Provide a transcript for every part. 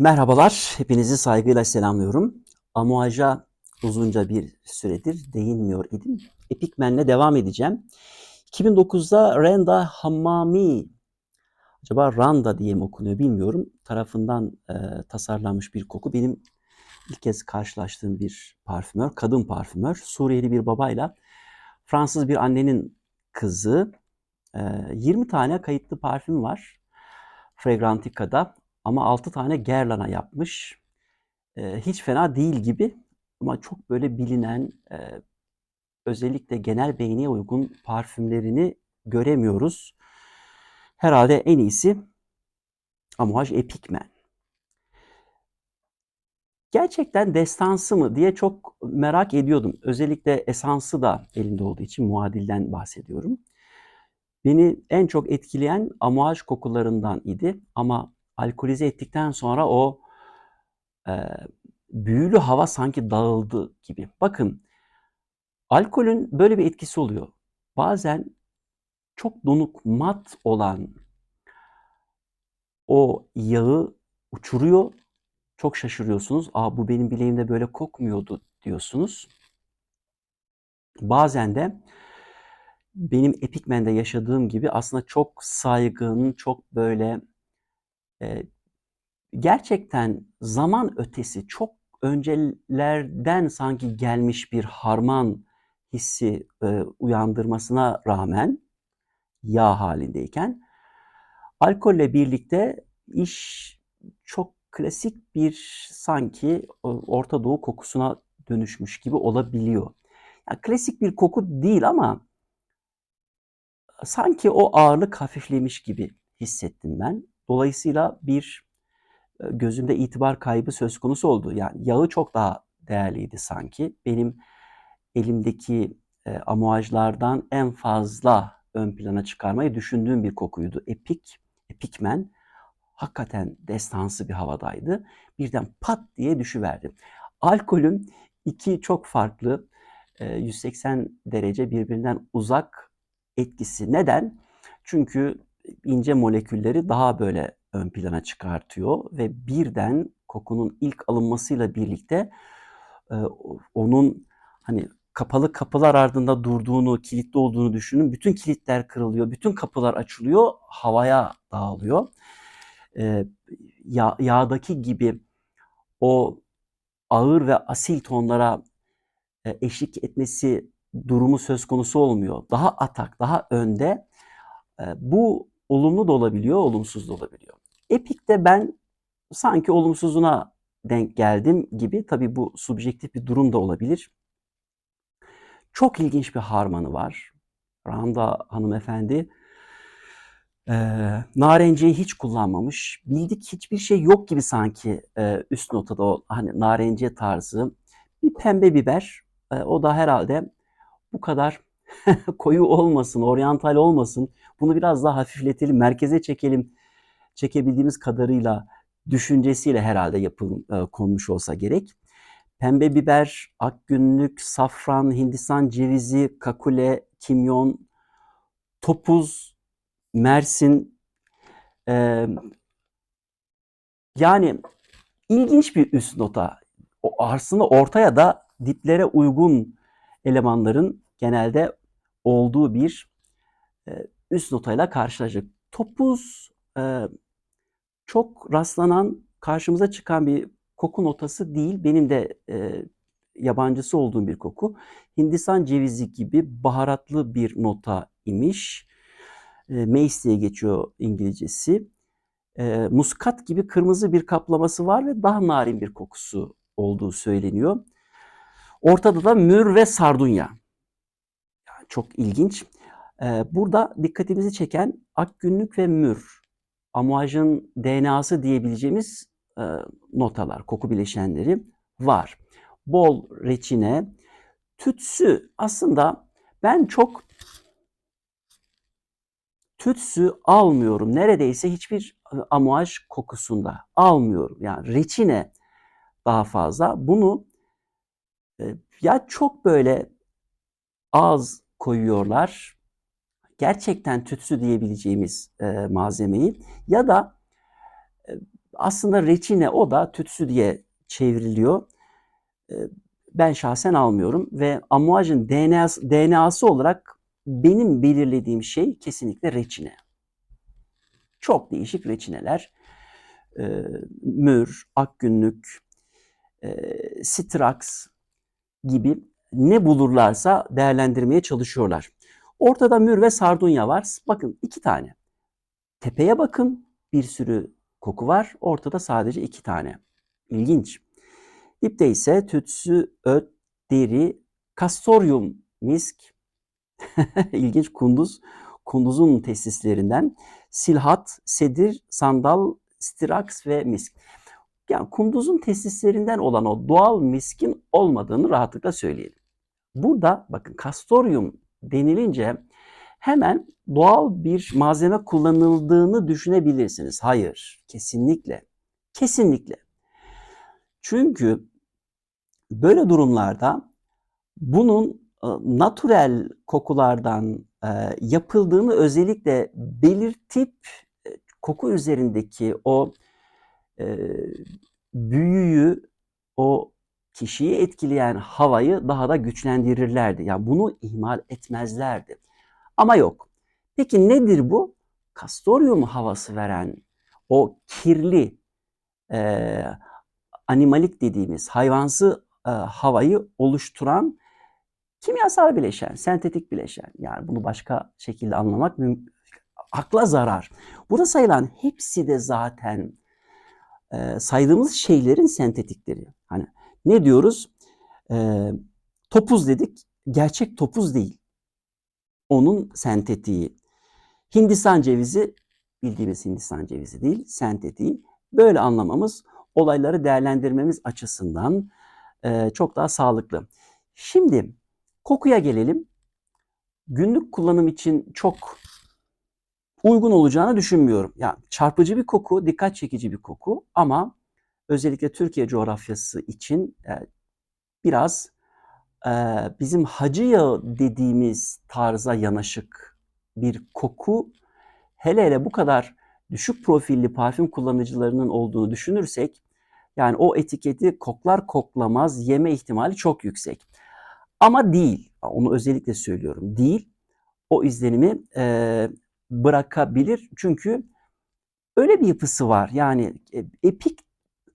Merhabalar, hepinizi saygıyla selamlıyorum. Amuaja uzunca bir süredir değinmiyor idim. Epikmen'le devam edeceğim. 2009'da Renda Hammami, acaba Randa diye mi okunuyor bilmiyorum, tarafından e, tasarlanmış bir koku. Benim ilk kez karşılaştığım bir parfümör, kadın parfümör. Suriyeli bir babayla Fransız bir annenin kızı. E, 20 tane kayıtlı parfüm var Fragrantica'da ama 6 tane Guerlain'a yapmış. E, hiç fena değil gibi ama çok böyle bilinen, e, özellikle genel beğeniye uygun parfümlerini göremiyoruz. Herhalde en iyisi Amouage Epikmen. Gerçekten destansı mı diye çok merak ediyordum. Özellikle esansı da elimde olduğu için muadilden bahsediyorum. Beni en çok etkileyen amouage kokularından idi ama alkolize ettikten sonra o e, büyülü hava sanki dağıldı gibi. Bakın alkolün böyle bir etkisi oluyor. Bazen çok donuk, mat olan o yağı uçuruyor. Çok şaşırıyorsunuz. Aa bu benim bileğimde böyle kokmuyordu diyorsunuz. Bazen de benim Epikmen'de yaşadığım gibi aslında çok saygın, çok böyle e, gerçekten zaman ötesi, çok öncelerden sanki gelmiş bir harman hissi e, uyandırmasına rağmen yağ halindeyken alkolle birlikte iş çok klasik bir sanki Orta Doğu kokusuna dönüşmüş gibi olabiliyor. Yani klasik bir koku değil ama sanki o ağırlık hafiflemiş gibi hissettim ben. Dolayısıyla bir gözümde itibar kaybı söz konusu oldu. Yani yağı çok daha değerliydi sanki. Benim elimdeki e, amuajlardan en fazla ön plana çıkarmayı düşündüğüm bir kokuydu. Epik, epikmen hakikaten destansı bir havadaydı. Birden pat diye düşüverdi. Alkolüm iki çok farklı 180 derece birbirinden uzak etkisi. Neden? Çünkü ince molekülleri daha böyle ön plana çıkartıyor ve birden kokunun ilk alınmasıyla birlikte onun hani kapalı kapılar ardında durduğunu, kilitli olduğunu düşünün. Bütün kilitler kırılıyor, bütün kapılar açılıyor, havaya dağılıyor. E, yağ, yağdaki gibi o ağır ve asil tonlara e, eşlik etmesi durumu söz konusu olmuyor. Daha atak, daha önde. E, bu olumlu da olabiliyor, olumsuz da olabiliyor. Epic'te ben sanki olumsuzuna denk geldim gibi. Tabii bu subjektif bir durum da olabilir. Çok ilginç bir harmanı var. Randa hanımefendi e, narenciyi hiç kullanmamış. Bildik hiçbir şey yok gibi sanki e, üst notada o hani narenciye tarzı. Bir pembe biber. E, o da herhalde bu kadar koyu olmasın, oryantal olmasın. Bunu biraz daha hafifletelim, merkeze çekelim. Çekebildiğimiz kadarıyla düşüncesiyle herhalde yapıl e, konmuş olsa gerek. Pembe biber, akgünlük, safran, hindistan cevizi, kakule, kimyon, topuz, mersin. E, yani ilginç bir üst nota. O aslında ortaya da diplere uygun elemanların genelde olduğu bir e, üst notayla karşılaşacak. Topuz e, çok rastlanan, karşımıza çıkan bir koku notası değil. Benim de e, yabancısı olduğum bir koku. Hindistan cevizi gibi baharatlı bir nota imiş. E, Mace diye geçiyor İngilizcesi. E, muskat gibi kırmızı bir kaplaması var ve daha narin bir kokusu olduğu söyleniyor. Ortada da mür ve sardunya. Çok ilginç. E, burada dikkatimizi çeken akgünlük ve mür. Amuajın DNA'sı diyebileceğimiz e, notalar, koku bileşenleri var. Bol reçine, tütsü aslında ben çok tütsü almıyorum. Neredeyse hiçbir e, amuaj kokusunda almıyorum. Yani reçine daha fazla. Bunu e, ya çok böyle az koyuyorlar. Gerçekten tütsü diyebileceğimiz e, malzemeyi ya da e, aslında reçine o da tütsü diye çevriliyor. Ee, ben şahsen almıyorum ve amuajın DNA'sı, DNA'sı olarak benim belirlediğim şey kesinlikle reçine. Çok değişik reçineler. Ee, mür, akgünlük, e, Strax gibi ne bulurlarsa değerlendirmeye çalışıyorlar. Ortada mür ve sardunya var. Bakın iki tane. Tepeye bakın bir sürü koku var. Ortada sadece iki tane. İlginç. Dipte ise tütsü, öt, deri, kastoryum, misk, ilginç kunduz, kunduzun tesislerinden silhat, sedir, sandal, stirax ve misk. Yani kunduzun tesislerinden olan o doğal miskin olmadığını rahatlıkla söyleyelim. Burada bakın kastoryum denilince hemen doğal bir malzeme kullanıldığını düşünebilirsiniz. Hayır, kesinlikle. Kesinlikle. Çünkü böyle durumlarda bunun e, natürel kokulardan e, yapıldığını özellikle belirtip e, koku üzerindeki o büyüyü, o kişiyi etkileyen havayı daha da güçlendirirlerdi. Yani bunu ihmal etmezlerdi. Ama yok. Peki nedir bu? Kastoryum havası veren o kirli, e, animalik dediğimiz hayvansı e, havayı oluşturan kimyasal bileşen, sentetik bileşen. Yani bunu başka şekilde anlamak akla zarar. Burada sayılan hepsi de zaten e, saydığımız şeylerin sentetikleri. Hani ne diyoruz? E, topuz dedik. Gerçek topuz değil. Onun sentetiği. Hindistan cevizi bildiğimiz Hindistan cevizi değil, sentetiği. Böyle anlamamız olayları değerlendirmemiz açısından e, çok daha sağlıklı. Şimdi kokuya gelelim. Günlük kullanım için çok uygun olacağını düşünmüyorum. Yani çarpıcı bir koku, dikkat çekici bir koku ama özellikle Türkiye coğrafyası için e, biraz e, bizim hacı yağı dediğimiz tarza yanaşık bir koku hele hele bu kadar düşük profilli parfüm kullanıcılarının olduğunu düşünürsek yani o etiketi koklar koklamaz yeme ihtimali çok yüksek. Ama değil, onu özellikle söylüyorum, değil. O izlenimi e, bırakabilir. Çünkü öyle bir yapısı var. Yani e, epik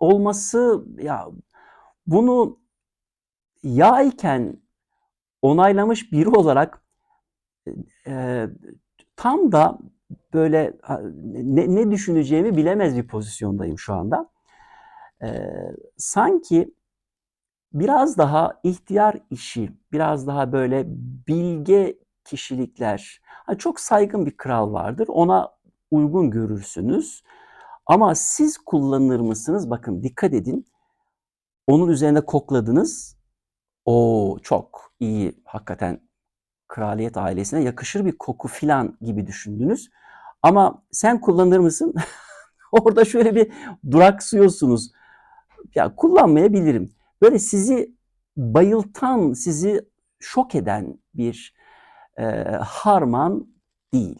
olması ya bunu yağ iken onaylamış biri olarak e, tam da böyle ne, ne düşüneceğimi bilemez bir pozisyondayım şu anda. E, sanki biraz daha ihtiyar işi, biraz daha böyle bilge kişilikler. Çok saygın bir kral vardır. Ona uygun görürsünüz. Ama siz kullanır mısınız? Bakın dikkat edin. Onun üzerine kokladınız. O çok iyi hakikaten kraliyet ailesine yakışır bir koku filan gibi düşündünüz. Ama sen kullanır mısın? Orada şöyle bir duraksıyorsunuz. Ya kullanmayabilirim. Böyle sizi bayıltan, sizi şok eden bir e, harman değil.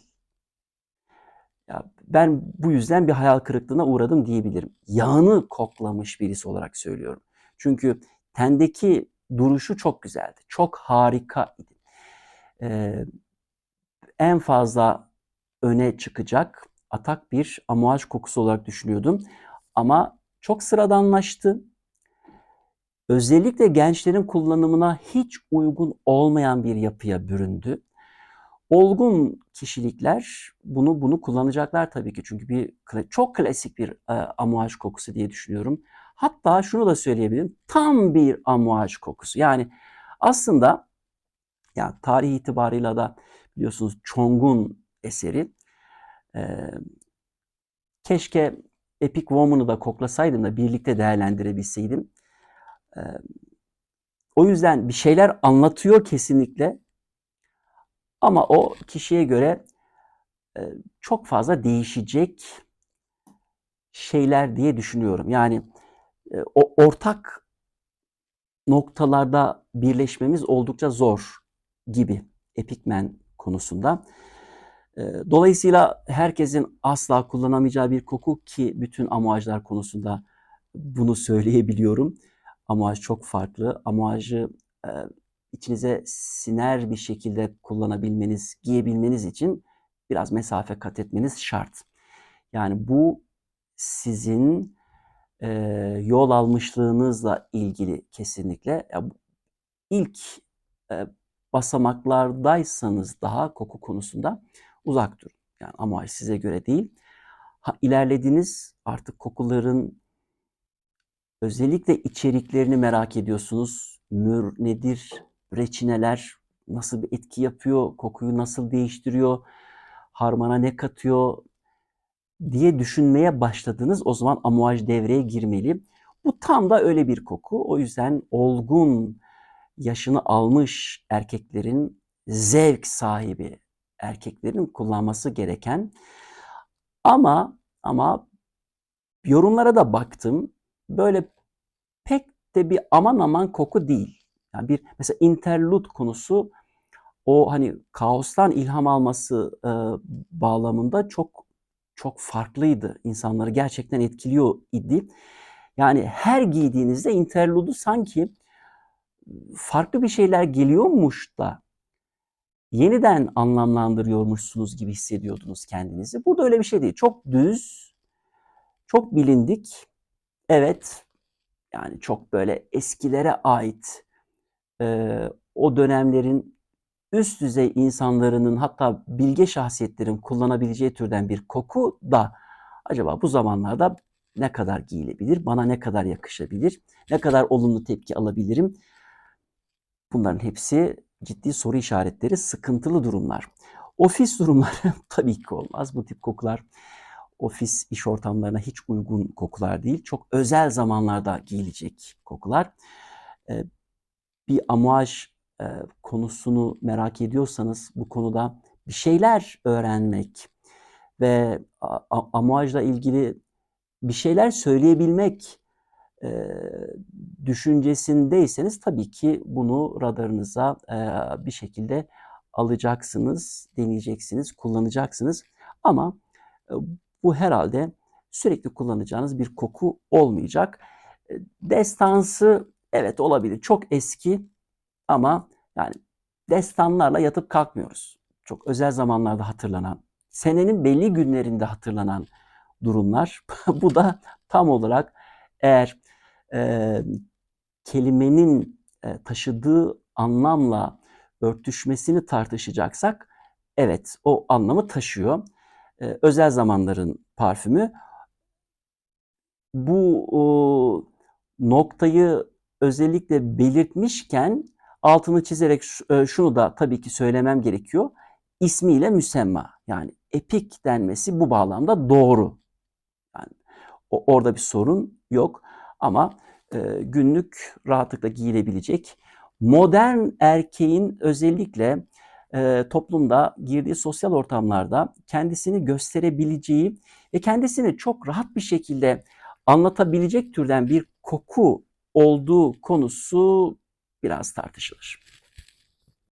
Ya ben bu yüzden bir hayal kırıklığına uğradım diyebilirim. Yağını koklamış birisi olarak söylüyorum. Çünkü tendeki duruşu çok güzeldi. Çok harika idi. Ee, en fazla öne çıkacak atak bir amuaj kokusu olarak düşünüyordum. Ama çok sıradanlaştı. Özellikle gençlerin kullanımına hiç uygun olmayan bir yapıya büründü. Olgun kişilikler bunu bunu kullanacaklar tabii ki. Çünkü bir çok klasik bir e, amuaj kokusu diye düşünüyorum. Hatta şunu da söyleyebilirim. Tam bir amuaj kokusu. Yani aslında yani tarih itibarıyla da biliyorsunuz Chong'un eseri. E, keşke Epic Woman'ı da koklasaydım da birlikte değerlendirebilseydim. E, o yüzden bir şeyler anlatıyor kesinlikle ama o kişiye göre e, çok fazla değişecek şeyler diye düşünüyorum. Yani e, o ortak noktalarda birleşmemiz oldukça zor gibi Epic Man konusunda. Eee, dolayısıyla herkesin asla kullanamayacağı bir koku ki bütün amuajlar konusunda bunu söyleyebiliyorum. Amuaj çok farklı. Amuajı içinize siner bir şekilde kullanabilmeniz, giyebilmeniz için biraz mesafe kat etmeniz şart. Yani bu sizin eee, yol almışlığınızla ilgili kesinlikle. Ya, ilk eee, basamaklardaysanız daha koku konusunda uzak durun. Yani amuaj size göre değil. Ha, ilerlediniz artık kokuların özellikle içeriklerini merak ediyorsunuz. Mür nedir? Reçineler nasıl bir etki yapıyor? Kokuyu nasıl değiştiriyor? Harmana ne katıyor? diye düşünmeye başladınız. O zaman amuaj devreye girmeli. Bu tam da öyle bir koku. O yüzden olgun, yaşını almış erkeklerin zevk sahibi erkeklerin kullanması gereken ama ama yorumlara da baktım. Böyle pek de bir aman aman koku değil. Yani bir mesela interlude konusu o hani kaostan ilham alması e, bağlamında çok çok farklıydı. İnsanları gerçekten etkiliyor idi. Yani her giydiğinizde interlude'u sanki farklı bir şeyler geliyormuş da yeniden anlamlandırıyormuşsunuz gibi hissediyordunuz kendinizi. Burada öyle bir şey değil. Çok düz, çok bilindik. Evet, yani çok böyle eskilere ait e, o dönemlerin üst düzey insanlarının hatta bilge şahsiyetlerin kullanabileceği türden bir koku da acaba bu zamanlarda ne kadar giyilebilir, bana ne kadar yakışabilir, ne kadar olumlu tepki alabilirim? Bunların hepsi ciddi soru işaretleri, sıkıntılı durumlar. Ofis durumları tabii ki olmaz. Bu tip kokular ofis iş ortamlarına hiç uygun kokular değil. Çok özel zamanlarda giyilecek kokular. Bir amuaj e, konusunu merak ediyorsanız bu konuda bir şeyler öğrenmek ve amuajla ilgili bir şeyler söyleyebilmek e, düşüncesindeyseniz tabii ki bunu radarınıza e, bir şekilde alacaksınız, deneyeceksiniz, kullanacaksınız. Ama e, bu herhalde sürekli kullanacağınız bir koku olmayacak. E, destansı evet olabilir. Çok eski ama yani destanlarla yatıp kalkmıyoruz. Çok özel zamanlarda hatırlanan, senenin belli günlerinde hatırlanan durumlar. bu da tam olarak eğer e, kelimenin e, taşıdığı anlamla örtüşmesini tartışacaksak evet o anlamı taşıyor. E, özel zamanların parfümü bu o, noktayı özellikle belirtmişken altını çizerek şunu da tabii ki söylemem gerekiyor. İsmiyle müsemma yani epik denmesi bu bağlamda doğru. Yani orada bir sorun yok ama e, günlük rahatlıkla giyilebilecek modern erkeğin özellikle e, toplumda girdiği sosyal ortamlarda kendisini gösterebileceği ve kendisini çok rahat bir şekilde anlatabilecek türden bir koku olduğu konusu biraz tartışılır.